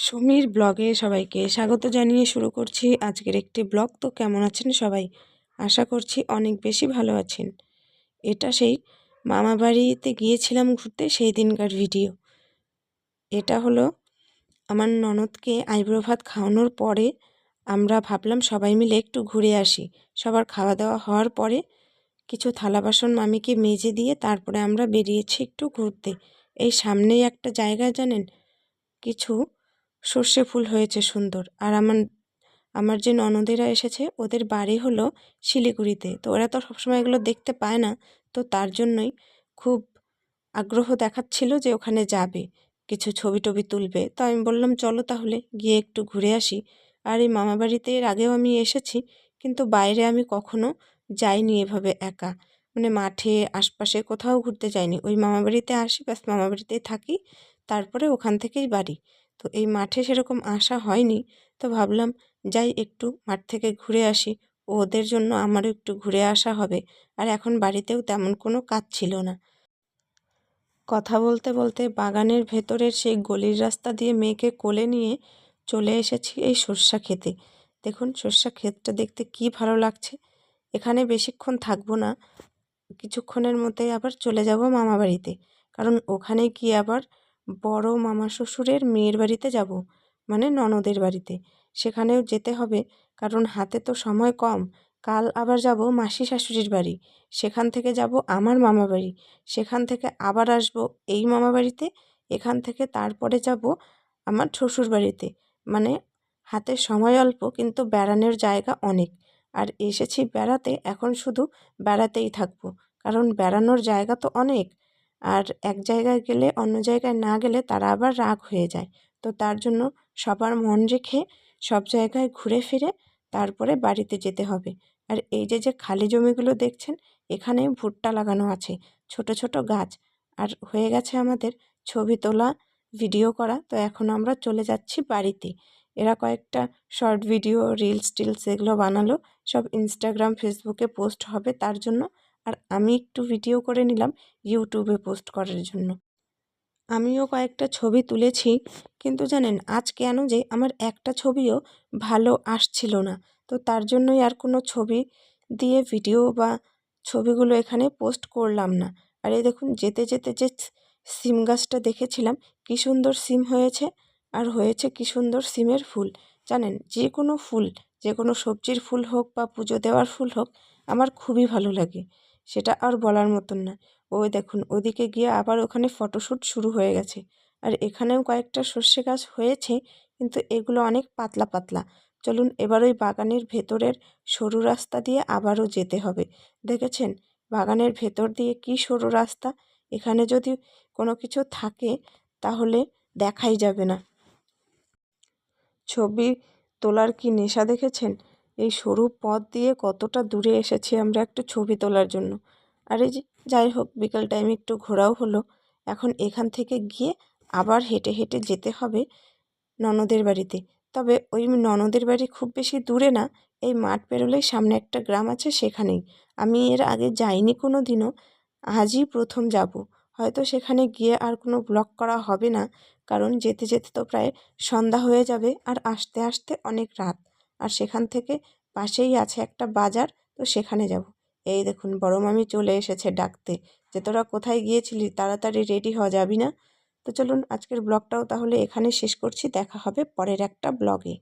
সমীর ব্লগে সবাইকে স্বাগত জানিয়ে শুরু করছি আজকের একটি ব্লগ। তো কেমন আছেন সবাই? আশা করছি অনেক বেশি ভালো আছেন। এটা সেই মামা বাড়িতে গিয়েছিলাম ঘুরতে, সেই দিনকার ভিডিও। এটা হলো আমার ননদকে আইব্রো ভাত খাওয়ানোর পরে আমরা ভাবলাম সবাই মিলে একটু ঘুরে আসি। সবার খাওয়া দাওয়া হওয়ার পরে কিছু থালা বাসন মামিকে মেজে দিয়ে তারপরে আমরা বেরিয়েছি একটু ঘুরতে। এই সামনেই একটা জায়গা জানেন? কিছু সর্ষে ফুল হয়েছে সুন্দর। আর আমার আমার যে ননদেরা এসেছে, ওদের বাড়ি হলো শিলিগুড়িতে। তো ওরা তো সবসময় এগুলো দেখতে পায় না। তো তার জন্যই খুব আগ্রহ দেখাচ্ছিল যে ওখানে যাবে, কিছু ছবি টবি তুলবে। তো আমি বললাম, চলো তাহলে গিয়ে একটু ঘুরে আসি। আর এই মামাবাড়িতে এর আগেও আমি এসেছি, কিন্তু বাইরে আমি কখনো যাইনি এভাবে একা। মানে মাঠে, আশপাশে কোথাও ঘুরতে যাইনি। ওই মামাবাড়িতে আসি, ব্যাস মামাবাড়িতেই থাকি, তারপরে ওখান থেকেই বাড়ি। তো এই মাঠে সেরকম আসা হয়নি। তো ভাবলাম, যাই একটু মাঠ থেকে ঘুরে আসি। ওদের জন্য আমারও একটু ঘুরে আসা হবে। আর এখন বাড়িতেও তেমন কোনো কাজ ছিল না। কথা বলতে বলতে বাগানের ভেতরের সেই গলির রাস্তা দিয়ে মেয়েকে কোলে নিয়ে চলে এসেছি এই সর্ষা খেতে দেখুন, সর্ষা ক্ষেতটা দেখতে কি ভালো লাগছে। এখানে বেশিক্ষণ থাকব না। কিছুক্ষণের মধ্যেই আবার চলে যাব মামা বাড়িতে কারণ ওখানে গিয়ে আবার বড় মামা শ্বশুরের মেয়ের বাড়িতে যাব মানে ননদের বাড়িতে। সেখানেও যেতে হবে, কারণ হাতে তো সময় কম। কাল আবার যাব মাসি শাশুড়ির বাড়ি। সেখান থেকে যাব আমার মামা বাড়ি। সেখান থেকে আবার আসব এই মামা বাড়িতে। এখান থেকে তারপরে যাব আমার শ্বশুর বাড়িতে। মানে হাতে সময় অল্প, কিন্তু বেড়ানোর জায়গা অনেক। আর এসেছি বেড়াতে, এখন শুধু বেড়াতেই থাকব, কারণ বেড়ানোর জায়গা তো অনেক। আর এক জায়গায় গেলে অন্য জায়গায় না গেলে তারা আবার রাগ হয়ে যায়। তো তার জন্য সবার মন রেখে সব জায়গায় ঘুরে ফিরে তারপরে বাড়িতে যেতে হবে। আর এই যে যে খালি জমিগুলো দেখছেন, এখানে ভুট্টা লাগানো আছে, ছোট ছোট গাছ। আর হয়ে গেছে আমাদের ছবি তোলা, ভিডিও করা। তো এখন আমরা চলে যাচ্ছি বাড়িতে। এরা কয়েকটা শর্ট ভিডিও, রিলস টিলস এগুলো বানালো। সব ইনস্টাগ্রাম, ফেসবুকে পোস্ট হবে। তার জন্য আর আমি একটু ভিডিও করে নিলাম ইউটিউবে পোস্ট করার জন্য। আমিও কয়েকটা ছবি তুলেছি, কিন্তু জানেন আজ কেন যে আমার একটা ছবিও ভালো আসছিল না। তো তার জন্যই আর কোনো ছবি দিয়ে ভিডিও বা ছবিগুলো এখানে পোস্ট করলাম না। আর এই দেখুন, যেতে যেতে যে সিম গাছটা দেখেছিলাম, কী সুন্দর সিম হয়েছে আর হয়েছে কী সুন্দর সিমের ফুল। জানেন, যে কোনো ফুল, যে কোনো সবজির ফুল হোক বা পুজো দেওয়ার ফুল হোক, আমার খুবই ভালো লাগে। সেটা আর বলার মতন না। ওই দেখুন, ওদিকে গিয়ে আবার ওখানে ফটোশ্যুট শুরু হয়ে গেছে। আর এখানেও কয়েকটা সর্ষে গাছ হয়েছে, কিন্তু এগুলো অনেক পাতলা পাতলা। চলুন এবার ওই বাগানের ভেতরের সরু রাস্তা দিয়ে আবারও যেতে হবে। দেখেছেন? বাগানের ভেতর দিয়ে কি সরু রাস্তা? এখানে যদি কোনো কিছু থাকে, তাহলে দেখাই যাবে না। ছবি তোলার কি নেশা দেখেছেন? এই সরু পথ দিয়ে কতটা দূরে এসেছি আমরা একটু ছবি তোলার জন্য। আর এই যাই হোক, বিকাল টাইমে একটু ঘোরাও হলো। এখন এখান থেকে গিয়ে আবার হেঁটে হেঁটে যেতে হবে ননদের বাড়িতে। তবে ওই ননদের বাড়ি খুব বেশি দূরে না, এই মাঠ পেরোলেই সামনে একটা গ্রাম আছে সেখানেই। আমি এর আগে যাইনি কোনো দিনও আজই প্রথম যাব। হয়তো সেখানে গিয়ে আর কোনো ব্লগ করা হবে না, কারণ যেতে যেতে তো প্রায় সন্ধ্যা হয়ে যাবে আর আসতে আসতে অনেক রাত। আর সেখান থেকে পাশেই আছে একটা বাজার, তো সেখানে যাব। এই দেখুন, বড় মামি চলে এসেছে ডাকতে। যে তোরা কোথায় গিয়েছিলি, তাড়াতাড়ি রেডি হওয়া যাবি না? তো চলুন, আজকের ব্লগটাও তাহলে এখানে শেষ করছি। দেখা হবে পরের একটা ব্লগে